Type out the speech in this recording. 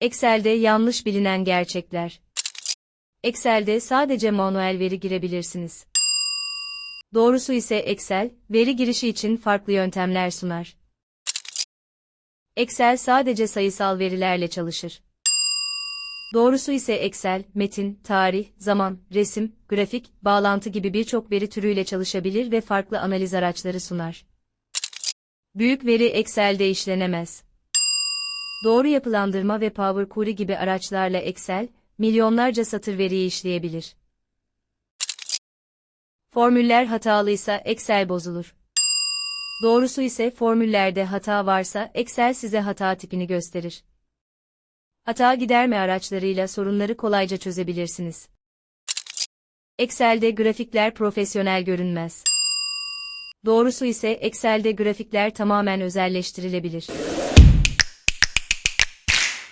Excel'de yanlış bilinen gerçekler. Excel'de sadece manuel veri girebilirsiniz. Doğrusu ise Excel, veri girişi için farklı yöntemler sunar. Excel sadece sayısal verilerle çalışır. Doğrusu ise Excel, metin, tarih, zaman, resim, grafik, bağlantı gibi birçok veri türüyle çalışabilir ve farklı analiz araçları sunar. Büyük veri Excel'de işlenemez. Doğru yapılandırma ve Power Query gibi araçlarla Excel, milyonlarca satır veriyi işleyebilir. Formüller hatalıysa Excel bozulur. Doğrusu ise formüllerde hata varsa Excel size hata tipini gösterir. Hata giderme araçlarıyla sorunları kolayca çözebilirsiniz. Excel'de grafikler profesyonel görünmez. Doğrusu ise Excel'de grafikler tamamen özelleştirilebilir.